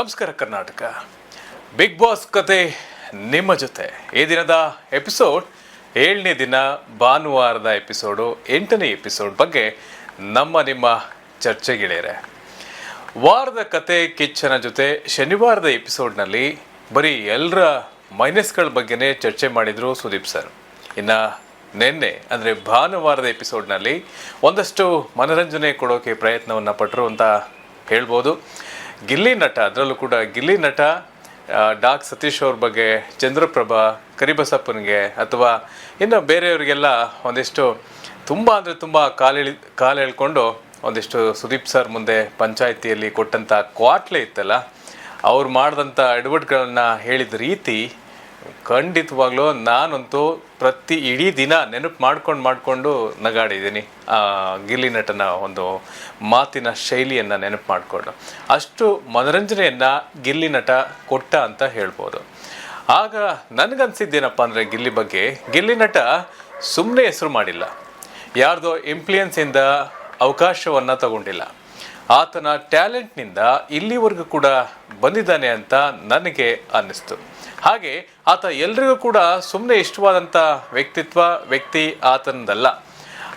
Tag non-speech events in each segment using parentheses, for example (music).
ನಮಸ್ಕಾರ Karnataka. Big boss ಕತೆ ನಿಮ್ಮ ಜೊತೆ. ಈ ದಿನದ ಎಪಿಸೋಡ್ ಏಳನೇ ದಿನ ಭಾನುವಾರದ ಎಪಿಸೋಡು, ಎಂಟನೇ ಎಪಿಸೋಡ್ ಬಗ್ಗೆ ನಮ್ಮ ನಿಮ್ಮ ಚರ್ಚೆಗಿಳಿಯರೆ ವಾರದ ಕತೆ, ಕಿಚ್ಚನ ಜೊತೆ ಶನಿವಾರದ ಎಪಿಸೋಡ್ನಲ್ಲಿ ಬರೀ ಎಲ್ಲರ ಮೈನಸ್ಗಳ ಬಗ್ಗೆನೇ ಚರ್ಚೆ ಮಾಡಿದರು ಸುದೀಪ್ ಸರ್. ಇನ್ನು ನಿನ್ನೆ, ಅಂದರೆ ಭಾನುವಾರದ ಎಪಿಸೋಡ್ನಲ್ಲಿ ಒಂದಷ್ಟು ಮನರಂಜನೆ ಕೊಡೋಕೆ ಪ್ರಯತ್ನವನ್ನು ಪಟ್ಟರು ಅಂತ ಹೇಳ್ಬೋದು. ಗಿಲ್ಲಿ ನಟ, ಅದರಲ್ಲೂ ಕೂಡ ಗಿಲ್ಲಿ ನಟ ಡಾಕ್ ಸತೀಶ್ ಅವ್ರ ಬಗ್ಗೆ ಚಂದ್ರಪ್ರಭಾ, ಕರಿಬಸಪ್ಪನಿಗೆ ಅಥವಾ ಇನ್ನು ಬೇರೆಯವರಿಗೆಲ್ಲ ಒಂದಿಷ್ಟು ತುಂಬ ಅಂದರೆ ತುಂಬ ಕಾಲೆಳಿ ಕಾಲು ಹೇಳ್ಕೊಂಡು ಒಂದಿಷ್ಟು ಸುದೀಪ್ ಸರ್ ಮುಂದೆ ಪಂಚಾಯಿತಿಯಲ್ಲಿ ಕೊಟ್ಟಂಥ ಕ್ವಾಟ್ಲೆ ಇತ್ತಲ್ಲ, ಅವ್ರು ಮಾಡಿದಂಥ ಎಡವಟ್ಗಳನ್ನು ಹೇಳಿದ ರೀತಿ ಖಂಡಿತವಾಗ್ಲೂ ನಾನಂತೂ ಪ್ರತಿ ಇಡೀ ದಿನ ನೆನಪು ಮಾಡ್ಕೊಂಡು ಮಾಡಿಕೊಂಡು ನಗಾಡಿದ್ದೀನಿ. ಗಿಲ್ಲಿ ನಟನ ಒಂದು ಮಾತಿನ ಶೈಲಿಯನ್ನು ನೆನಪು ಮಾಡಿಕೊಂಡು. ಅಷ್ಟು ಮನರಂಜನೆಯನ್ನು ಗಿಲ್ಲಿ ನಟ ಕೊಟ್ಟ ಅಂತ ಹೇಳ್ಬೋದು. ಆಗ ನನಗನ್ಸಿದ್ದೇನಪ್ಪ ಅಂದರೆ ಗಿಲ್ಲಿ ಬಗ್ಗೆ, ಗಿಲ್ಲಿ ನಟ ಸುಮ್ಮನೆ ಹೆಸರು ಮಾಡಿಲ್ಲ. ಯಾರ್ದೋ ಇಂಪ್ಲೂಯೆನ್ಸಿಂದ ಅವಕಾಶವನ್ನು ತಗೊಂಡಿಲ್ಲ. ಆತನ ಟ್ಯಾಲೆಂಟ್ನಿಂದ ಇಲ್ಲಿವರೆಗೂ ಕೂಡ ಬಂದಿದ್ದಾನೆ ಅಂತ ನನಗೆ ಅನ್ನಿಸ್ತು. ಹಾಗೆ ಆತ ಎಲ್ರಿಗೂ ಕೂಡ ಸುಮ್ಮನೆ ಇಷ್ಟವಾದಂಥ ವ್ಯಕ್ತಿತ್ವ, ವ್ಯಕ್ತಿ ಆತನದಲ್ಲ.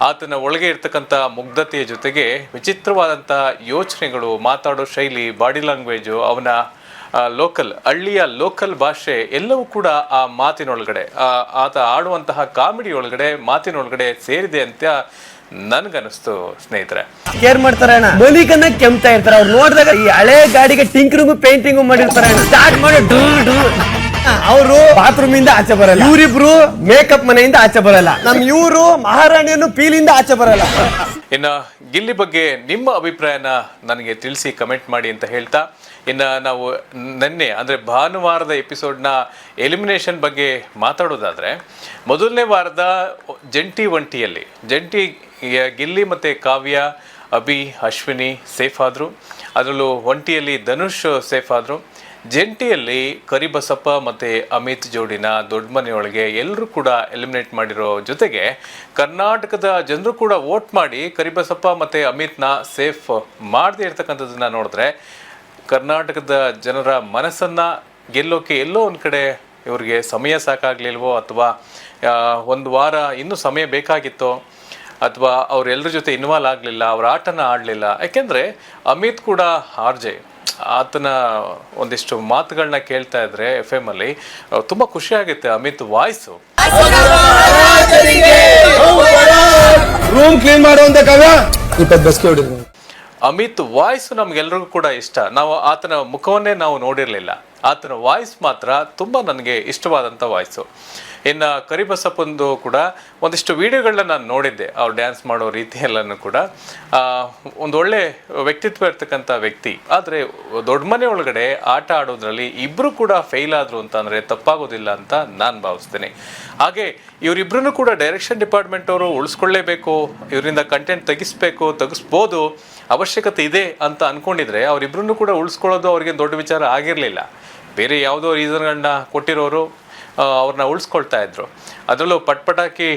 ಆತನ ಒಳಗೆ ಇರ್ತಕ್ಕಂಥ ಮುಗ್ಧತೆಯ ಜೊತೆಗೆ ವಿಚಿತ್ರವಾದಂಥ ಯೋಚನೆಗಳು, ಮಾತಾಡೋ ಶೈಲಿ, ಬಾಡಿ ಲ್ಯಾಂಗ್ವೇಜು, ಅವನ ಲೋಕಲ್, ಹಳ್ಳಿಯ ಲೋಕಲ್ ಭಾಷೆ ಎಲ್ಲವೂ ಕೂಡ ಆ ಮಾತಿನೊಳಗಡೆ ಆತ ಆಡುವಂತಹ ಕಾಮಿಡಿ ಒಳಗಡೆ ಮಾತಿನೊಳಗಡೆ ಸೇರಿದೆ ಅಂತ ನನಗನ್ನಿಸ್ತು ಸ್ನೇಹಿತರೆ. ಕೇರ್ ಮಾಡ್ತಾರೆ ಅಣ್ಣ. ಮಲಿಕನ್ನ ಕೆಮ್ತಾ ಇರ್ತಾರೆ. ಅವ್ರು ನೋಡಿದಾಗ ಈ ಹಳೆ ಗಾಡಿಗೆ ಟಿಂಕರಿಂಗು ಪೇಂಟಿಂಗು ಮಾಡಿರ್ತಾರೆ ಸ್ಟಾರ್ಟ್ ಮಾಡಿ. (laughs) ಅವರು ಬಾತ್ರೂಮ್ ಇಂದ ಆಚೆ ಬರಲ್ಲ. ಇವರಿಬ್ರು ಮೇಕಪ್ ಮನೆಯಿಂದ ಆಚೆ ಬರಲ್ಲ. ನಮ್ ಇವರು ಮಹಾರಾಣಿಯನ್ನು ಪೀಲಿಂದ ಆಚೆ ಬರಲ್ಲ. ಇನ್ನು ಗಿಲ್ಲಿ ಬಗ್ಗೆ ನಿಮ್ಮ ಅಭಿಪ್ರಾಯನ ನನಗೆ ತಿಳಿಸಿ ಕಮೆಂಟ್ ಮಾಡಿ ಅಂತ ಹೇಳ್ತಾ ಇನ್ನು ನಾವು ನಿನ್ನೆ ಅಂದರೆ ಭಾನುವಾರದ ಎಪಿಸೋಡ್ನ ಎಲಿಮಿನೇಷನ್ ಬಗ್ಗೆ ಮಾತಾಡೋದಾದರೆ ಮೊದಲನೇ ವಾರದ ಜಂಟಿ ಒಂಟಿಯಲ್ಲಿ ಜಂಟಿ ಗಿಲ್ಲಿ ಮತ್ತು ಕಾವ್ಯ ಅಭಿ ಅಶ್ವಿನಿ ಸೇಫ್ ಆದರು ಅದರಲ್ಲೂ ಒಂಟಿಯಲ್ಲಿ ಧನುಷ್ ಸೇಫ್ ಆದರು ಜಂಟಿಯಲ್ಲಿ ಕರಿಬಸಪ್ಪ ಮತ್ತು ಅಮಿತ್ ಜೋಡಿನ ದೊಡ್ಡ ಮನೆಯೊಳಗೆ ಎಲ್ಲರೂ ಕೂಡ ಎಲಿಮಿನೇಟ್ ಮಾಡಿರೋ ಜೊತೆಗೆ ಕರ್ನಾಟಕದ ಜನರು ಕೂಡ ವೋಟ್ ಮಾಡಿ ಕರಿಬಸಪ್ಪ ಮತ್ತು ಅಮಿತ್ನ ಸೇಫ್ ಮಾಡದೇ ಇರ್ತಕ್ಕಂಥದ್ದನ್ನು ನೋಡಿದ್ರೆ ಕರ್ನಾಟಕದ ಜನರ ಮನಸ್ಸನ್ನು ಗೆಲ್ಲೋಕೆ ಎಲ್ಲೋ ಒಂದು ಕಡೆ ಇವರಿಗೆ ಸಮಯ ಸಾಕಾಗಲಿಲ್ವೋ ಅಥವಾ ಒಂದು ವಾರ ಇನ್ನೂ ಸಮಯ ಬೇಕಾಗಿತ್ತೋ ಅಥವಾ ಅವರೆಲ್ಲರ ಜೊತೆ ಇನ್ವಾಲ್ವ್ ಆಗಲಿಲ್ಲ, ಅವ್ರ ಆಟನ ಆಡಲಿಲ್ಲ. ಯಾಕೆಂದರೆ ಅಮಿತ್ ಕೂಡ ಆರ್ ಜೆ. ಆತನ ಒಂದಿಷ್ಟು ಮಾತುಗಳನ್ನ ಕೇಳ್ತಾ ಇದ್ರೆ ಎಫ್ ಎಂ ಅಲ್ಲಿ ತುಂಬಾ ಖುಷಿ ಆಗುತ್ತೆ ಅಮಿತ್ ವಾಯ್ಸು. ರೂಮ್ ಕ್ಲೀನ್ ಮಾಡುವಂತ ಕಾವ್ಯ? ಇಪ್ಪತ್ತು ಅಮಿತ್ ವಾಯ್ಸ್ ನಮ್ಗೆಲ್ರಿಗೂ ಕೂಡ ಇಷ್ಟ. ನಾವು ಆತನ ಮುಖವನ್ನೇ ನಾವು ನೋಡಿರಲಿಲ್ಲ. ಆತನ ವಾಯ್ಸ್ ಮಾತ್ರ ತುಂಬ ನನಗೆ ಇಷ್ಟವಾದಂಥ ವಾಯ್ಸು. ಇನ್ನು ಕರಿಬಸಪ್ಪಂದು ಕೂಡ ಒಂದಿಷ್ಟು ವಿಡಿಯೋಗಳನ್ನ ನಾನು ನೋಡಿದ್ದೆ, ಅವ್ರು ಡ್ಯಾನ್ಸ್ ಮಾಡೋ ರೀತಿ ಎಲ್ಲನೂ ಕೂಡ ಒಂದು ಒಳ್ಳೆ ವ್ಯಕ್ತಿತ್ವ ಇರ್ತಕ್ಕಂಥ ವ್ಯಕ್ತಿ. ಆದರೆ ದೊಡ್ಡ ಮನೆ ಒಳಗಡೆ ಆಟ ಆಡೋದ್ರಲ್ಲಿ ಇಬ್ಬರು ಕೂಡ ಫೇಲ್ ಆದರು ಅಂತಂದರೆ ತಪ್ಪಾಗೋದಿಲ್ಲ ಅಂತ ನಾನು ಭಾವಿಸ್ತೇನೆ. ಹಾಗೆ ಇವರಿಬ್ಬರೂ ಕೂಡ ಡೈರೆಕ್ಷನ್ ಡಿಪಾರ್ಟ್ಮೆಂಟ್ ಅವರು ಉಳಿಸ್ಕೊಳ್ಳೇಬೇಕು, ಇವರಿಂದ ಕಂಟೆಂಟ್ ತೆಗಿಸ್ಬೇಕು, ತೆಗಿಸ್ಬೋದು, ಅವಶ್ಯಕತೆ ಇದೆ ಅಂತ ಅಂದ್ಕೊಂಡಿದ್ರೆ ಅವರಿಬ್ಬರನ್ನು ಕೂಡ ಉಳಿಸ್ಕೊಳ್ಳೋದು ಅವ್ರಿಗೆ ದೊಡ್ಡ ವಿಚಾರ ಆಗಿರಲಿಲ್ಲ. ಬೇರೆ ಯಾವುದೋ ರೀಸನ್ಗಳನ್ನ ಕೊಟ್ಟಿರೋರು ಅವ್ರನ್ನ ಉಳಿಸ್ಕೊಳ್ತಾ ಇದ್ರು. ಅದರಲ್ಲೂ ಪಟ್ಪಟಾಕಿ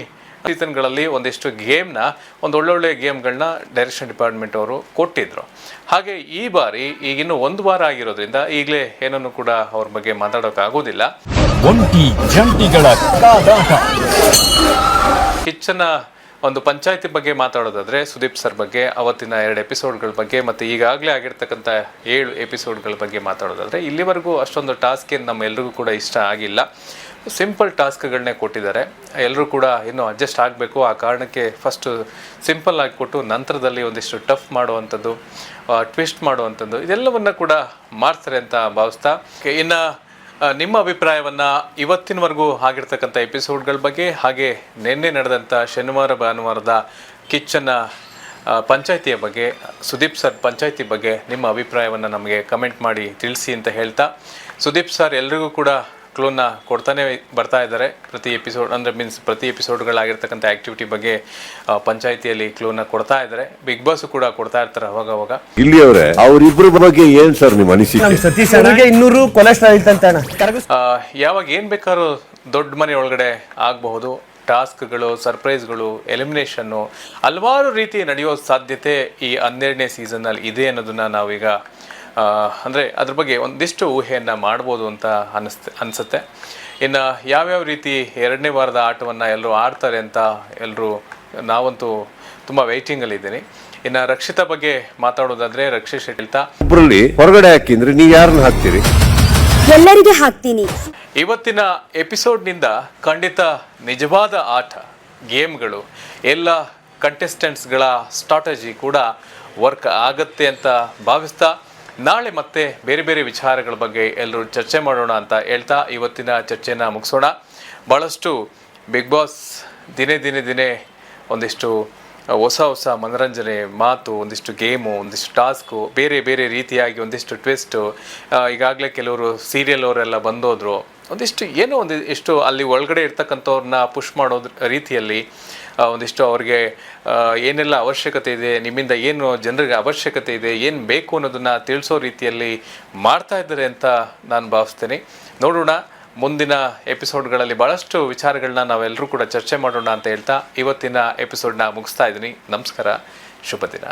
ಸೀಸನ್ಗಳಲ್ಲಿ ಒಂದಿಷ್ಟು ಗೇಮ್ನ ಒಂದು ಒಳ್ಳೊಳ್ಳೆ ಗೇಮ್ಗಳನ್ನ ಡೈರೆಕ್ಷನ್ ಡಿಪಾರ್ಟ್ಮೆಂಟ್ ಅವರು ಕೊಟ್ಟಿದ್ರು. ಹಾಗೆ ಈ ಬಾರಿ ಈಗಿನ್ನು ಒಂದು ವಾರ ಆಗಿರೋದ್ರಿಂದ ಈಗಲೇ ಏನನ್ನು ಕೂಡ ಅವ್ರ ಬಗ್ಗೆ ಮಾತಾಡೋಕ್ಕಾಗೋದಿಲ್ಲ ಕಿಚ್ಚನ ಒಂದು ಪಂಚಾಯತಿ ಬಗ್ಗೆ ಮಾತಾಡೋದಾದ್ರೆ ಸುದೀಪ್ ಸರ್ ಬಗ್ಗೆ ಅವತ್ತಿನ ಎರಡು ಎಪಿಸೋಡ್ಗಳ ಬಗ್ಗೆ ಮತ್ತು ಈಗಾಗಲೇ ಆಗಿರ್ತಕ್ಕಂಥ ಏಳು ಎಪಿಸೋಡ್ಗಳ ಬಗ್ಗೆ ಮಾತಾಡೋದಾದರೆ ಇಲ್ಲಿವರೆಗೂ ಅಷ್ಟೊಂದು ಟಾಸ್ಕ್ ಏನು ನಮ್ಮೆಲ್ಲರಿಗೂ ಕೂಡ ಇಷ್ಟ ಆಗಿಲ್ಲ. ಸಿಂಪಲ್ ಟಾಸ್ಕ್ಗಳನ್ನೇ ಕೊಟ್ಟಿದ್ದಾರೆ. ಎಲ್ಲರೂ ಕೂಡ ಇನ್ನೂ ಅಡ್ಜಸ್ಟ್ ಆಗಬೇಕು. ಆ ಕಾರಣಕ್ಕೆ ಫಸ್ಟು ಸಿಂಪಲ್ ಆಗಿ ಕೊಟ್ಟು ನಂತರದಲ್ಲಿ ಒಂದಿಷ್ಟು ಟಫ್ ಮಾಡುವಂಥದ್ದು ಟ್ವಿಸ್ಟ್ ಮಾಡುವಂಥದ್ದು, ಇದೆಲ್ಲವನ್ನು ಕೂಡ ಮಾಡ್ತಾರೆ ಅಂತ ಭಾವಿಸ್ತಾ. ಇನ್ನು ನಿಮ್ಮ ಅಭಿಪ್ರಾಯವನ್ನು ಇವತ್ತಿನವರೆಗೂ ಆಗಿರ್ತಕ್ಕಂಥ ಎಪಿಸೋಡ್ಗಳ ಬಗ್ಗೆ ಹಾಗೆ ನಿನ್ನೆ ನಡೆದಂಥ ಶನಿವಾರ, ಭಾನುವಾರದ ಕಿಚ್ಚನ್ನ ಪಂಚಾಯಿತಿಯ ಬಗ್ಗೆ, ಸುದೀಪ್ ಸರ್ ಪಂಚಾಯಿತಿ ಬಗ್ಗೆ ನಿಮ್ಮ ಅಭಿಪ್ರಾಯವನ್ನು ನಮಗೆ ಕಮೆಂಟ್ ಮಾಡಿ ತಿಳಿಸಿ ಅಂತ ಹೇಳ್ತಾ. ಸುದೀಪ್ ಸರ್, ಎಲ್ರಿಗೂ ಕೂಡ ಕ್ಲೂನ ಕೊಡ್ತಾನೆ ಬರ್ತಾ ಇದ್ದಾರೆ. ಪ್ರತಿ ಎಪಿಸೋಡ್ ಅಂದರೆ ಮೀನ್ಸ್ ಪ್ರತಿ ಎಪಿಸೋಡ್ಗಳಾಗಿರ್ತಕ್ಕಂಥ ಆ್ಯಕ್ಟಿವಿಟಿ ಬಗ್ಗೆ ಪಂಚಾಯಿತಿಯಲ್ಲಿ ಕ್ಲೂನ ಕೊಡ್ತಾ ಇದ್ದಾರೆ. ಬಿಗ್ ಬಾಸ್ ಕೂಡ ಕೊಡ್ತಾ ಇರ್ತಾರೆ ಅವಾಗ ಅವಾಗ. ಇಲ್ಲಿಯವರೇ ಅವರಿಬ್ಬರ ಬಗ್ಗೆ ಏನ್ ಸರ್ ನಿಮ್ಮ ಅನಿಸಿಕೆ? ನಮ್ ಸತೀಶ್ ಅಣ್ಣಗೆ ಇನ್ನೂರು ಕೊಲೆಸ್ಟ್ರಾಲ್ ಇತ್ತಂತ ಅಣ್ಣ ಆ, ಯಾವಾಗ ಏನು ಬೇಕಾದ್ರೂ ದೊಡ್ಡ ಮನೆ ಒಳಗಡೆ ಆಗಬಹುದು. ಟಾಸ್ಕ್ಗಳು ಸರ್ಪ್ರೈಸ್ಗಳು ಎಲಿಮಿನೇಷನ್ನು ಹಲವಾರು ರೀತಿ ನಡೆಯೋ ಸಾಧ್ಯತೆ ಈ ಹನ್ನೆರಡನೇ ಸೀಸನ್ನಲ್ಲಿ ಇದೆ ಅನ್ನೋದನ್ನ ನಾವೀಗ ಅಂದರೆ ಅದ್ರ ಬಗ್ಗೆ ಒಂದಿಷ್ಟು ಊಹೆಯನ್ನು ಮಾಡ್ಬೋದು ಅಂತ ಅನ್ನಿಸ್ತೆ ಅನಿಸುತ್ತೆ. ಇನ್ನು ಯಾವ್ಯಾವ ರೀತಿ ಎರಡನೇ ವಾರದ ಆಟವನ್ನು ಎಲ್ಲರೂ ಆಡ್ತಾರೆ ಅಂತ ಎಲ್ಲರೂ ನಾವಂತೂ ತುಂಬ ವೆಯ್ಟಿಂಗಲ್ಲಿದ್ದೀನಿ ಇನ್ನು ರಕ್ಷಿತ ಬಗ್ಗೆ ಮಾತಾಡೋದಾದರೆ ರಕ್ಷಿತ್ ಹೇಳ್ತಾ ಒಬ್ಬರಲ್ಲಿ ಹೊರಗಡೆ ಹಾಕಿದ್ರೆ ನೀವು ಯಾರನ್ನ ಹಾಕ್ತೀರಿ? ಎಲ್ಲರಿಗೆ ಹಾಕ್ತೀನಿ. ಇವತ್ತಿನ ಎಪಿಸೋಡ್ನಿಂದ ಖಂಡಿತ ನಿಜವಾದ ಆಟ ಗೇಮ್ಗಳು ಎಲ್ಲ ಕಂಟೆಸ್ಟೆಂಟ್ಸ್ಗಳ ಸ್ಟ್ರಾಟಜಿ ಕೂಡ ವರ್ಕ್ ಆಗತ್ತೆ ಅಂತ ಭಾವಿಸ್ತಾ ನಾಳೆ ಮತ್ತೆ ಬೇರೆ ಬೇರೆ ವಿಚಾರಗಳ ಬಗ್ಗೆ ಎಲ್ಲರೂ ಚರ್ಚೆ ಮಾಡೋಣ ಅಂತ ಹೇಳ್ತಾ ಇವತ್ತಿನ ಚರ್ಚೆನ ಮುಗಿಸೋಣ. ಭಾಳಷ್ಟು ಬಿಗ್ ಬಾಸ್ ದಿನೇ ದಿನೇ ದಿನೇ ಒಂದಿಷ್ಟು ಹೊಸ ಹೊಸ ಮನರಂಜನೆ ಮಾತು, ಒಂದಿಷ್ಟು ಗೇಮು, ಒಂದಿಷ್ಟು ಟಾಸ್ಕು, ಬೇರೆ ಬೇರೆ ರೀತಿಯಾಗಿ ಒಂದಿಷ್ಟು ಟ್ವಿಸ್ಟು ಈಗಾಗಲೇ ಕೆಲವರು ಸೀರಿಯಲ್ ಅವರೆಲ್ಲ ಬಂದೋದ್ರು. ಒಂದಿಷ್ಟು ಏನೋ ಒಂದು ಇಷ್ಟು ಅಲ್ಲಿ ಒಳಗಡೆ ಇರ್ತಕ್ಕಂಥವ್ರನ್ನ ಪುಷ್ ಮಾಡೋ ರೀತಿಯಲ್ಲಿ ಒಂದಿಷ್ಟು ಅವ್ರಿಗೆ ಏನೆಲ್ಲ ಅವಶ್ಯಕತೆ ಇದೆ, ನಿಮ್ಮಿಂದ ಏನು ಜನರಿಗೆ ಅವಶ್ಯಕತೆ ಇದೆ, ಏನು ಬೇಕು ಅನ್ನೋದನ್ನು ತಿಳಿಸೋ ರೀತಿಯಲ್ಲಿ ಮಾಡ್ತಾ ಇದ್ದಾರೆ ಅಂತ ನಾನು ಭಾವಿಸ್ತೇನೆ. ನೋಡೋಣ, ಮುಂದಿನ ಎಪಿಸೋಡ್ಗಳಲ್ಲಿ ಭಾಳಷ್ಟು ವಿಚಾರಗಳನ್ನ ನಾವೆಲ್ಲರೂ ಕೂಡ ಚರ್ಚೆ ಮಾಡೋಣ ಅಂತ ಹೇಳ್ತಾ ಇವತ್ತಿನ ಎಪಿಸೋಡ್ನ ಮುಗಿಸ್ತಾ ಇದ್ದೀನಿ. ನಮಸ್ಕಾರ, ಶುಭ ದಿನ.